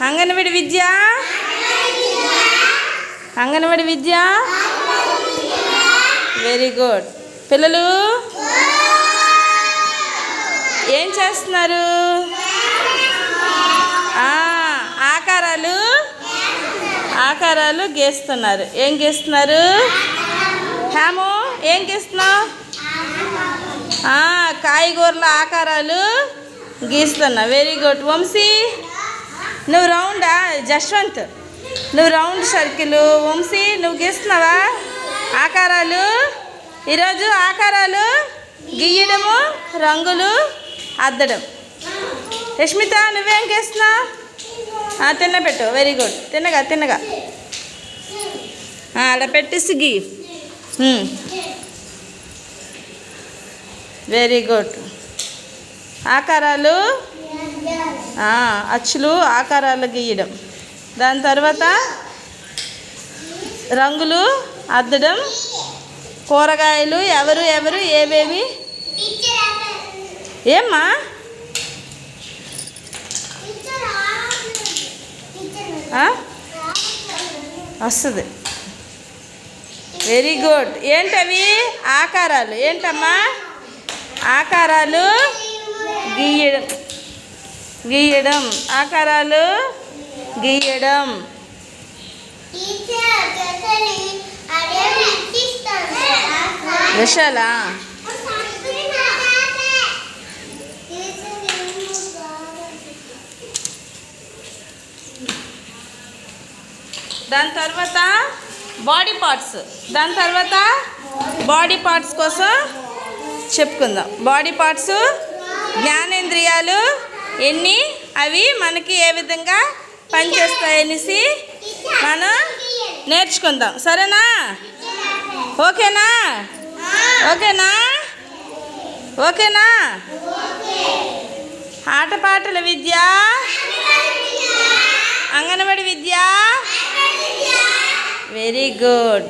అంగన్వాడి విద్య? అంగన్వాడి విద్య? Very good పిల్లలు? ఏం చేస్తున్నారు? ఆకారాలు? ఆకారాలు గీస్తున్నారు. ఏం గీస్తున్నారు? హేమో ఏం గీస్తున్నావు? కాయగూరల ఆకారాలు గీస్తున్నా. Very good Vamsi? నువ్వు రౌండా? జశ్వంత్. నువ్వు రౌండ్ సర్కిల్. వంశీ నువ్వు గీస్తున్నావా? ఆకారాలు. ఈరోజు ఆకారాలు గీయడము రంగులు అద్దడం. రష్మిత నువ్వేం గీస్తున్నావు? ఆ, తిన్నపెట్టు వెరీ గుడ్ తిన్నగా తిన్నగా. అలా పెట్టేసి గీ వెరీ గుడ్ ఆకారాలు అచ్చులు ఆకారాలు గీయడం. దాని తర్వాత రంగులు అద్దడం కూరగాయలు ఎవరు ఎవరు ఏవేవి ఏమ్మా? వస్తుంది. వెరీ గుడ్ ఏంటవి? ఆకారాలు. ఏంటమ్మా? ఆకారాలు గీయడం. గీయడం. ఆకారాలు గీయడం. విశాలా. దాని తర్వాత బాడీ పార్ట్స్ దాని తర్వాత బాడీ పార్ట్స్ కోసం చెప్పుకుందాం. బాడీ పార్ట్స్ జ్ఞానేంద్రియాలు ఎన్ని? అవి మనకి ఏ విధంగా పనిచేస్తాయి అనేసి మనం నేర్చుకుందాం. సరేనా? ఓకేనా? ఓకేనా? ఓకేనా? ఆటపాటల విద్య? అంగన్వాడి విద్య? Very good